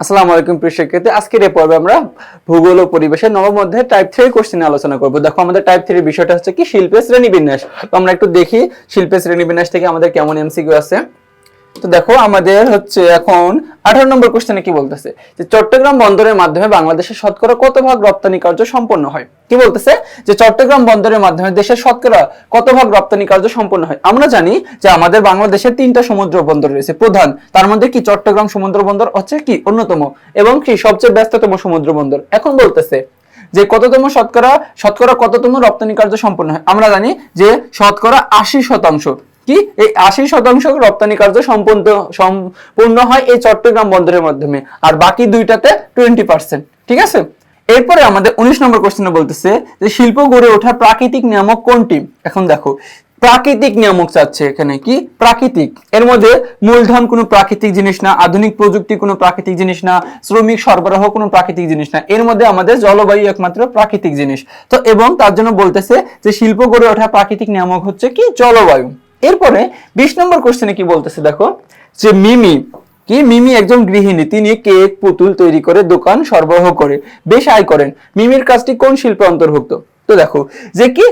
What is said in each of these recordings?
আসসালামু আলাইকুম প্রিয় শিক্ষার্থী। আজকের এই পর্বে আমরা ভূগোল ও পরিবেশের নবম অধ্যায়ে টাইপ থ্রি কোশ্চেন আলোচনা করব। দেখো, আমাদের টাইপ থ্রি বিষয়টা হচ্ছে কি? শিল্পের শ্রেণি বিন্যাস তো আমরা একটু দেখি শিল্পের শ্রেণি বিন্যাস থেকে আমাদের কেমন এমসিকিউ আছে। তো দেখো আমাদের হচ্ছে এখন আঠারো নম্বর কোশ্চেনে কি বলতেছে? যে চট্টগ্রাম বন্দরের মাধ্যমে বাংলাদেশের শতকরা কত ভাগ রপ্তানি কার্য সম্পন্ন হয়? কি বলতেছে? যে চট্টগ্রাম বন্দরের মাধ্যমে দেশের শতকরা কত ভাগ রপ্তানি কার্য সম্পন্ন হয়? আমরা জানি যে আমাদের বাংলাদেশের তিনটা সমুদ্র বন্দর রয়েছে। প্রধান, তার মধ্যে কি চট্টগ্রাম সমুদ্র বন্দর হচ্ছে কি অন্যতম? এবং কি সবচেয়ে ব্যস্ততম সমুদ্র বন্দর? এখন বলতেছে যে কততম শতকরা শতকরা কততম রপ্তানি কার্য সম্পন্ন হয়? আমরা জানি যে শতকরা আশি শতাংশ। কি? এই আশি শতাংশ রপ্তানি কার্য সম্পন্ন সম্পূর্ণ হয় এই চট্টগ্রাম বন্দরের মাধ্যমে। আর বাকি দুইটাতে টোয়েন্টি পার্সেন্ট ঠিক আছে? এরপরে আমাদের উনিশ নম্বর কোশ্চেনে বলতেছে যে শিল্প গড়ে ওঠার প্রাকৃতিক নিয়ামক কোনটি? এখন দেখো, প্রাকৃতিক নিয়ামক চাচ্ছে এখানে কি? প্রাকৃতিক। এর মধ্যে মূলধন কোনো প্রাকৃতিক জিনিস না, আধুনিক প্রযুক্তি কোনো প্রাকৃতিক জিনিস না, শ্রমিক সরবরাহ কোনো প্রাকৃতিক জিনিস না। এর মধ্যে আমাদের জলবায়ু একমাত্র প্রাকৃতিক জিনিস। তো এবং তার জন্য বলতেছে যে শিল্প গড়ে ওঠা প্রাকৃতিক নিয়ামক হচ্ছে কি? জলবায়ু। এরপরে বিশ নম্বর কোশ্চেনে কি বলতেছে, দেখো? যে মিমি, কি? মিমি একজন গৃহিণী, তিনি কেক, পুতুল তৈরি করে, দোকান সরবরাহ করে, বেশ আয় করেন। মিমির কাজটি কোন শিল্পে অন্তর্ভুক্ত? তো দেখো, যে কি?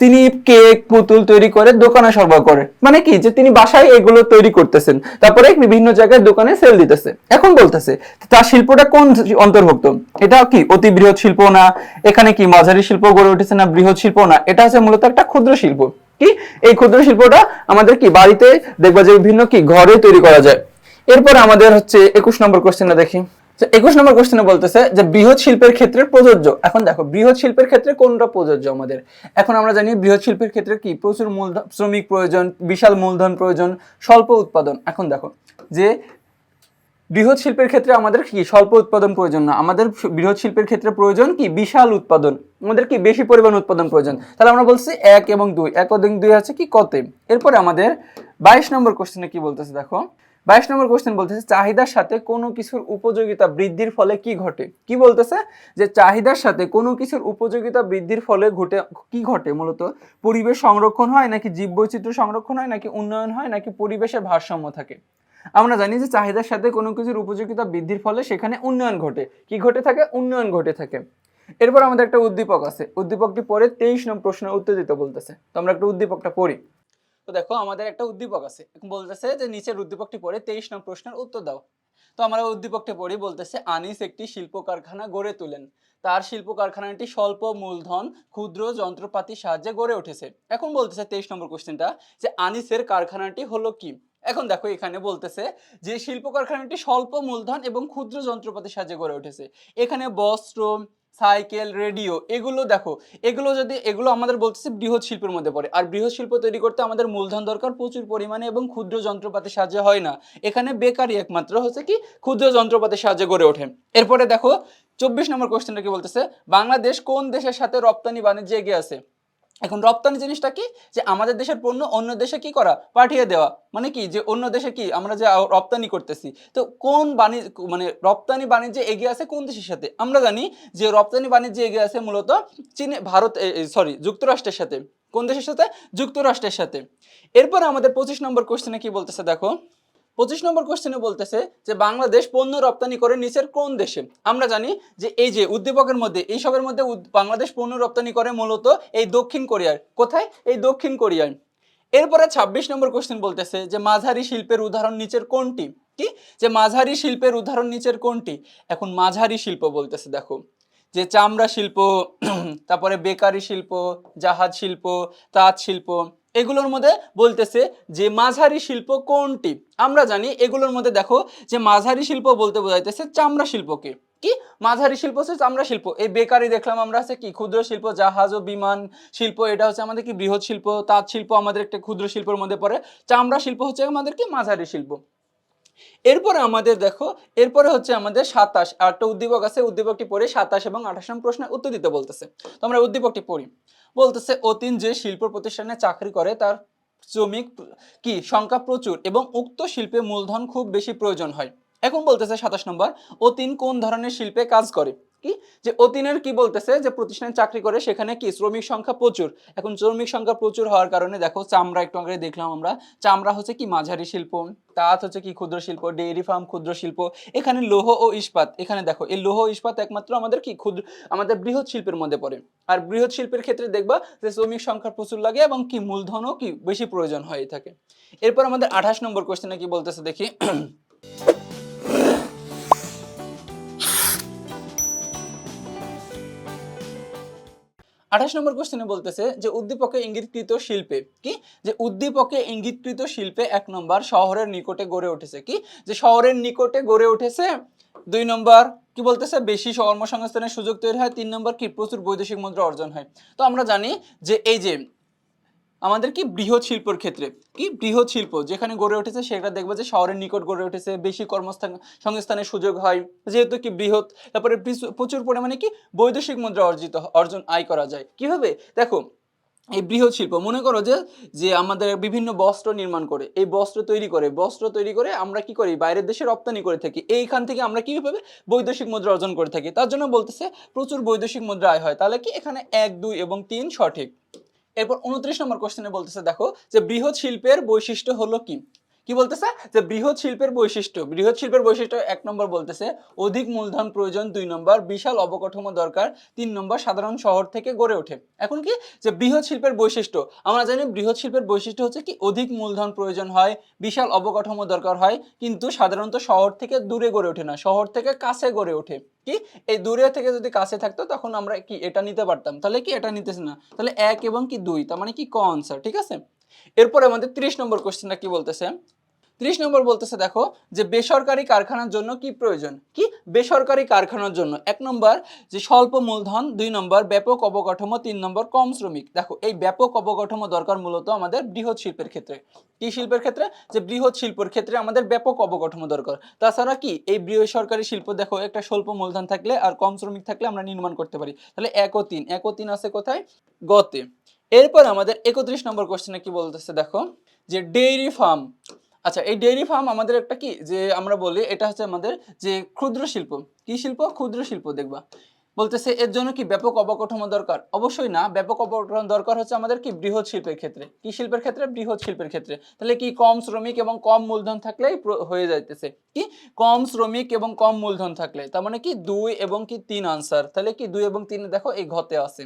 তিনি কেক, পুতুল তৈরি করে, দোকানে সরবরাহ করে। মানে কি? যে তিনি বাসায় এগুলো তৈরি করতেছেন। তারপরে বিভিন্ন জায়গায় দোকানে সেল দিতেছে। এখন বলতেছে, তার শিল্পটা কোন অন্তর্ভুক্ত? এটা কি? অতি বৃহৎ শিল্প না? এখানে কি মাঝারি শিল্প গড়ে উঠেছে না বৃহৎ শিল্প না? এটা হচ্ছে মূলত একটা ক্ষুদ্র শিল্প। কি? এই ক্ষুদ্র শিল্পটা আমাদের কি বাড়িতে দেখবা যে বিভিন্ন কি ঘরে তৈরি করা যায়। এরপরে আমাদের হচ্ছে একুশ নম্বর কোশ্চেনে দেখি। একুশ নম্বর কোশ্চেনে বলতেছে যে বৃহৎ শিল্পের ক্ষেত্রে প্রযোজ্য। এখন দেখো, বৃহৎ শিল্পের ক্ষেত্রে কোনটা প্রযোজ্য আমাদের? এখন আমরা জানি বৃহৎ শিল্পের ক্ষেত্রে কি? প্রচুর মূলধন, শ্রমিক প্রয়োজন, বিশাল মূলধন প্রয়োজন, স্বল্প উৎপাদন। এখন দেখো, যে বৃহৎ শিল্পের ক্ষেত্রে আমাদের কি স্বল্প উৎপাদন প্রয়োজন না? আমাদের বৃহৎ শিল্পের ক্ষেত্রে প্রয়োজন কি? বিশাল উৎপাদন। আমাদের কি বেশি পরিমাণ উৎপাদন প্রয়োজন? তাহলে আমরা বলছি এক এবং দুই। এক এবং দুই আছে কি কতে? এরপরে আমাদের বাইশ নম্বর কোশ্চেনে কি বলতেছে দেখো? বাইশ নম্বর কোশ্চেন বলতেছে, চাহিদার সাথে কোনো কিছুর উপযোগিতা বৃদ্ধির ফলে কি ঘটে? কি বলতেছে? যে চাহিদার সাথে কোনো কিছুর উপযোগিতা বৃদ্ধির ফলে ঘটে, কি ঘটে মূলত? পরিবেশ সংরক্ষণ হয় নাকি জীববৈচিত্র্য সংরক্ষণ হয় নাকি উন্নয়ন হয় নাকি পরিবেশের ভারসাম্য থাকে? আমরা জানি যে চাহিদার সাথে কোনো কিছুর উপযোগিতা বৃদ্ধির ফলে সেখানে উন্নয়ন ঘটে। কি ঘটে থাকে? উন্নয়ন ঘটে থাকে। এরপর আমাদের একটা উদ্দীপক আছে। উদ্দীপকটি পরে তেইশ নম্বর প্রশ্নের উত্তর দিতে বলতেছে। তো আমরা একটা উদ্দীপকটা পড়ি। তো দেখো, আমাদের একটা উদ্দীপক আছে। বলতেছে যে নিচের উদ্দীপকটি পড়ে তেইশ নম্বর প্রশ্নের উত্তর দাও। তো আমরা উদ্দীপকটি পড়ি, বলতেছে, আনিস একটি শিল্প কারখানা গড়ে তোলেন। তার শিল্প কারখানাটি স্বল্প মূলধন, ক্ষুদ্র যন্ত্রপাতির সাহায্যে গড়ে উঠেছে। এখন বলতেছে তেইশ নম্বর কোশ্চেনটা যে আনিসের কারখানাটি হলো কি? এখন দেখো এখানে বলতেছে যে শিল্প কারখানাটি স্বল্প মূলধন এবং ক্ষুদ্র যন্ত্রপাতির সাহায্যে গড়ে উঠেছে। এখানে বস্ত্র, সাইকেল, রেডিও এগুলো দেখো, এগুলো যদি, এগুলো আমাদের বলতেছে বৃহৎ শিল্পের মধ্যে পড়ে। আর বৃহৎ শিল্প তৈরি করতে আমাদের মূলধন দরকার প্রচুর পরিমাণে এবং ক্ষুদ্র যন্ত্রপাতির সাহায্যে হয় না। এখানে বেকারি একমাত্র হচ্ছে কি, ক্ষুদ্র যন্ত্রপাতির সাহায্যে গড়ে ওঠে। এরপরে দেখো, চব্বিশ নম্বর কোশ্চেনটা কি বলতেছে? বাংলাদেশ কোন দেশের সাথে রপ্তানি বাণিজ্যে এগিয়ে আছে? এখন রপ্তানি জিনিসটা কি? যে আমাদের দেশের পণ্য অন্য দেশে কি করা? পাঠিয়ে দেওয়া। মানে কি? যে অন্য দেশে কি? আমরা যে রপ্তানি করতেছি। তো কোন বাণিজ্য মানে রপ্তানি বাণিজ্যে এগিয়ে আছে কোন দেশের সাথে? আমরা জানি যে রপ্তানি বাণিজ্যে এগিয়ে আছে মূলত চীনে, ভারত সরি যুক্তরাষ্ট্রের সাথে। কোন দেশের সাথে? যুক্তরাষ্ট্রের সাথে। এরপর আমাদের পঁচিশ নম্বর কোশ্চেনে কি বলতেছে? দেখো। পঁচিশ নম্বর কোশ্চেনে বলতেছে যে বাংলাদেশ পণ্য রপ্তানি করে নিচের কোন দেশে? আমরা জানি যে এই যে উদ্দীপকের মধ্যে এইসবের মধ্যে বাংলাদেশ পণ্য রপ্তানি করে মূলত এই দক্ষিণ কোরিয়ার। কোথায়? এই দক্ষিণ কোরিয়ার। এরপরে ২৬ নম্বর কোশ্চেন বলতেছে যে মাঝারি শিল্পের উদাহরণ নিচের কোনটি? কি? যে মাঝারি শিল্পের উদাহরণ নিচের কোনটি? এখন মাঝারি শিল্প বলতেছে, দেখো। যে চামড়া শিল্প, তারপরে বেকারি শিল্প, জাহাজ শিল্প, তাঁত শিল্প এগুলোর মধ্যে বলতেছে যে মাঝারি শিল্প কোনটি? আমরা জানি এগুলোর মধ্যে দেখো যে মাঝারি শিল্প বলতে বোঝাইতেছে চামড়া শিল্পকে। কি? মাঝারি শিল্প হচ্ছে চামড়া শিল্প। এই বেকারি দেখলাম আমরা আছে কি? ক্ষুদ্র শিল্প, জাহাজ ও বিমান শিল্প, এটা হচ্ছে আমাদের কি বৃহৎ শিল্প, তাঁত শিল্প আমাদের একটা ক্ষুদ্র শিল্পের মধ্যে পড়ে। চামড়া শিল্প হচ্ছে আমাদের কি মাঝারি শিল্প। এরপরে আমাদের দেখো, এরপরে হচ্ছে আমাদের সাতাশ, আর একটা উদ্দীপক আছে, উদ্দীপকটি পড়ে সাতাশ এবং আঠাশ নম্বর প্রশ্নের উত্তর দিতে বলতেছে। তো আমরা উদ্দীপকটি পড়ি। বলতেছে, অতীন যে শিল্প প্রতিষ্ঠানে চাকরি করে, তার শ্রমিক কি? সংখ্যা প্রচুর এবং উক্ত শিল্পে মূলধন খুব বেশি প্রয়োজন হয়। এখন বলতেছে সাতাশ নম্বর, অতীন কোন ধরনের শিল্পে কাজ করে? কি? যে অতীনের কি বলতেছে? যে প্রতিষ্ঠানে চাকরি করে সেখানে কি? শ্রমিক সংখ্যা প্রচুর। এখন শ্রমিক সংখ্যা প্রচুর হওয়ার কারণে দেখো, চামড়া একটু আগে দেখলাম আমরা। চামড়া হচ্ছে কি? মাঝারি শিল্প, তাঁত হচ্ছে কি? ক্ষুদ্র শিল্প ডেইরি ফার্ম, ক্ষুদ্র শিল্প। এখানে লৌহ ও ইস্পাত। এখানে দেখো, এই লৌহ ইস্পাত একমাত্র আমাদের কি? ক্ষুদ্র, আমাদের বৃহৎ শিল্পের মধ্যে পড়ে। আর বৃহৎ শিল্পের ক্ষেত্রে দেখবা যে শ্রমিক সংখ্যা প্রচুর লাগে এবং কি মূলধনও কি বেশি প্রয়োজন হয়ে থাকে। এরপর আমাদের আঠাশ নম্বর কোশ্চেনে কি বলতেছে দেখি। আঠাশ নম্বর কোশ্চেনে বলতেছে যে উদ্দীপকে ইঙ্গিতকৃত শিল্পে কি? যে উদ্দীপকে ইঙ্গিতকৃত শিল্পে এক নম্বর শহরের নিকটে গড়ে উঠেছে কি? যে শহরের নিকটে গড়ে উঠেছে দুই নম্বর কি বলতেছে? বেশি কর্মসংস্থানের সুযোগ তৈরি হয়। তিন নম্বর কি? প্রচুর বৈদেশিক মুদ্রা অর্জন হয়। তো আমরা জানি যে এই যে আমাদের কি বৃহৎ শিল্পর ক্ষেত্রে, কি বৃহৎ শিল্প যেখানে গড়ে উঠেছে সেটা দেখবে যে শহরের নিকট গড়ে উঠেছে, বেশি কর্মস্থান, সংস্থানের সুযোগ হয়, যেহেতু কি বৃহৎ, তারপরে প্রচুর- পরিমাণে কি বৈদেশিক মুদ্রা অর্জিত, অর্জন, আয় করা যায়। কীভাবে? দেখো, এই বৃহৎ শিল্প, মনে করো যে যে আমাদের বিভিন্ন বস্ত্র নির্মাণ করে, এই বস্ত্র তৈরি করে, বস্ত্র তৈরি করে আমরা কি করি, বাইরের দেশে রপ্তানি করে থাকি, এইখান থেকে আমরা কীভাবে বৈদেশিক মুদ্রা অর্জন করে থাকি? তার জন্য বলতেছে প্রচুর বৈদেশিক মুদ্রা আয় হয়, তাহলে কি এখানে এক, দুই এবং তিন সঠিক? এরপর উনত্রিশ নম্বর কোশ্চেনে বলতেছে দেখো যে বৃহৎ শিল্পের বৈশিষ্ট্য হলো কি? কি বলতেছে? যে বৃহৎ শিল্পের বৈশিষ্ট্য। বৃহৎ শিল্পের বৈশিষ্ট্য এক নম্বর বলতেছে, অধিক মূলধন প্রয়োজন দুই নম্বর, বিশাল অবকাঠামো দরকার তিন নম্বর, সাধারণ শহর থেকে গড়ে ওঠে। এখন কি? যে বৃহৎ শিল্পের বৈশিষ্ট্য। আমরা জানি বৃহৎ শিল্পের বৈশিষ্ট্য হচ্ছে কি? অধিক মূলধন প্রয়োজন হয়, বিশাল অবকাঠামো দরকার হয়, কিন্তু সাধারণত শহর থেকে দূরে গড়ে ওঠে না, শহর থেকে কাছে গড়ে ওঠে। কি? এই দূরে থেকে যদি কাছে থাকতো, তখন আমরা কি এটা নিতে পারতাম? তাহলে কি এটা নিতেছে না? তাহলে এক এবং কি দুই, তার মানে কি ক আনসার ঠিক আছে? এরপরে আমাদের ত্রিশ নম্বর কোশ্চেনটা কি বলতেছে? ত্রিশ নম্বর বলতেছে, দেখো, যে বেসরকারি কারখানার জন্য কি প্রয়োজন? কি? বেসরকারি কারখানার জন্য। এক নম্বর, যে স্বল্প মূলধন। দুই নম্বর, ব্যাপক অবকাঠামো। তিন নম্বর, কম শ্রমিক। দেখো, এই ব্যাপক অবকাঠামো দরকার মূলত আমাদের বৃহৎ শিল্পের ক্ষেত্রে। কি শিল্পের ক্ষেত্রে? যে বৃহৎ শিল্পের ক্ষেত্রে আমাদের ব্যাপক অবকাঠামো দরকার। তাছাড়া কি? এই বেসরকারি শিল্প, দেখো, একটা স্বল্প মূলধন থাকলে আর কম শ্রমিক থাকলে আমরা নির্মাণ করতে পারি। তাহলে এক ও তিন। এক ও তিন আছে কোথায়? গতে। এরপর আমাদের একত্রিশ নম্বর কোশ্চেনে কি বলতেছে, দেখো, যে ডেইরি ফার্ম আচ্ছা এই ডেইরি ফার্ম আমাদের একটা কি? যে আমরা বলি, এটা হচ্ছে আমাদের যে ক্ষুদ্র শিল্প। কি শিল্প? ক্ষুদ্র শিল্প, দেখবা। বলতেছে, এর জন্য কি ব্যাপক অবকাঠামো দরকার? অবশ্যই না। ব্যাপক অবকাঠামো দরকার হচ্ছে আমাদের কি? বৃহৎ শিল্পের ক্ষেত্রে। কি শিল্পের ক্ষেত্রে? বৃহৎ শিল্পের ক্ষেত্রে। তাহলে কি কম শ্রমিক এবং কম মূলধন থাকলেই হয়ে যাইতেছে? কি? কম শ্রমিক এবং কম মূলধন থাকলে। তার মানে কি? দুই এবং কি তিন আনসার তাহলে কি দুই এবং তিন, দেখো, এই ঘতে আছে।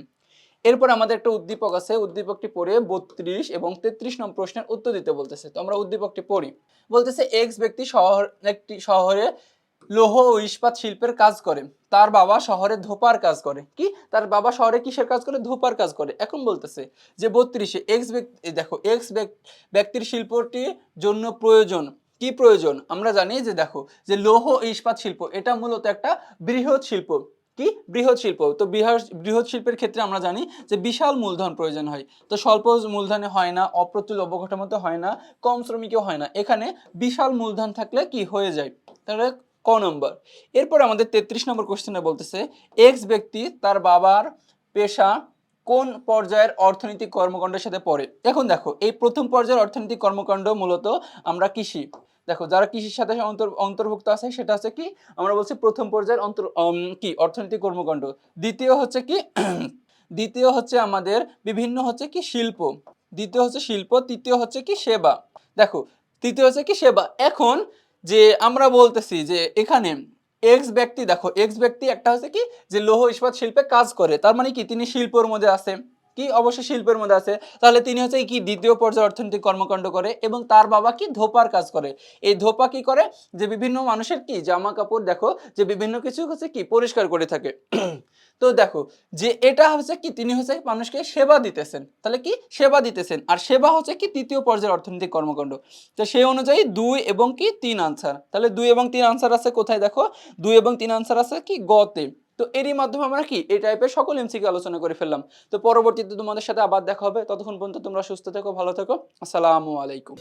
এরপর আমাদের একটা উদ্দীপক আছে, উদ্দীপকটি পড়ে বত্রিশ এবং তেত্রিশ নম্বর প্রশ্নের উত্তর দিতে বলতেছে। তো আমরা উদ্দীপকটি পড়ি। বলতেছে, এক্স ব্যক্তি শহর, একটি শহরে লৌহ ও ইস্পাত শিল্পের কাজ করে। তার বাবা শহরে ধোপার কাজ করে। কি? তার বাবা শহরে কিসের কাজ করে? ধোপার কাজ করে। এখন বলতেছে যে, বত্রিশে, এক্স ব্যক্তি দেখো, এক্স ব্যক্তির শিল্পটির জন্য প্রয়োজন। কি প্রয়োজন? আমরা জানি যে, দেখো, যে লৌহ ইস্পাত শিল্প, এটা মূলত একটা বৃহৎ শিল্প। কি? বৃহৎ শিল্প। তো বৃহৎ বৃহৎ শিল্পের ক্ষেত্রে আমরা জানি যে বিশাল মূলধন প্রয়োজন হয়। তো স্বল্প মূলধনে হয় না, অপ্রতুল অবকাঠামোতে হয় না, কম শ্রমিকেও হয় না। এখানে বিশাল মূলধন থাকলে কি হয়ে যায়? তাহলে ক নম্বর। এরপর আমাদের তেত্রিশ নম্বর কোশ্চেনে বলতেছে এক্স ব্যক্তি তার বাবার পেশা কোন পর্যায়ের অর্থনৈতিক কর্মকাণ্ডের সাথে পড়ে? এখন দেখো, এই প্রথম পর্যায়ের অর্থনৈতিক কর্মকাণ্ড মূলত আমরা কৃষি। দেখো, যারা কৃষির সাথে অন্তর, অন্তর্ভুক্ত আছে, সেটা হচ্ছে কি, আমরা বলছি প্রথম পর্যায়ের অন্তর কি, অর্থনৈতিক কর্মকাণ্ড। দ্বিতীয় হচ্ছে কি, দ্বিতীয় হচ্ছে আমাদের বিভিন্ন হচ্ছে কি, শিল্প। দ্বিতীয় হচ্ছে শিল্প, তৃতীয় হচ্ছে কি, সেবা। দেখো, তৃতীয় হচ্ছে কি, সেবা। এখন যে আমরা বলতেছি যে এখানে এক্স ব্যক্তি, দেখো এক্স ব্যক্তি একটা হচ্ছে কি, যে লৌহ ইস্পাত শিল্পে কাজ করে। তার মানে কি, তিনি শিল্পর মধ্যে আছে। কি অবশ্য শিল্পের মধ্যে আছে? তাহলে তিনি হচ্ছে কি দ্বিতীয় পর্যায়ে অর্থনৈতিক কর্মকাণ্ড করে এবং তার বাবা কি ধোপার কাজ করে। এই ধোপা কি করে? যে বিভিন্ন মানুষের কি জামা কাপড় দেখো, যে বিভিন্ন কিছু হচ্ছে কি পরিষ্কার করে থাকে। তো দেখো, যে এটা হচ্ছে কি তিনি হচ্ছে মানুষকে সেবা দিতেছেন। তাহলে কি সেবা দিতেছেন? আর সেবা হচ্ছে কি তৃতীয় পর্যায়ের অর্থনৈতিক কর্মকাণ্ড। তো সেই অনুযায়ী দুই এবং কি তিন আনসার। তাহলে দুই এবং তিন আনসার আছে কোথায়? দেখো, দুই এবং তিন আনসার আছে কি গতে। তো এরই মাধ্যমে আমরা কি? এই টাইপের সকল এমসিকে আলোচনা করে ফেললাম। তো পরবর্তীতে তোমাদের সাথে আবার দেখা হবে। ততক্ষণ পর্যন্ত তোমরা সুস্থ থেকো, ভালো থেকো। আসসালামু আলাইকুম।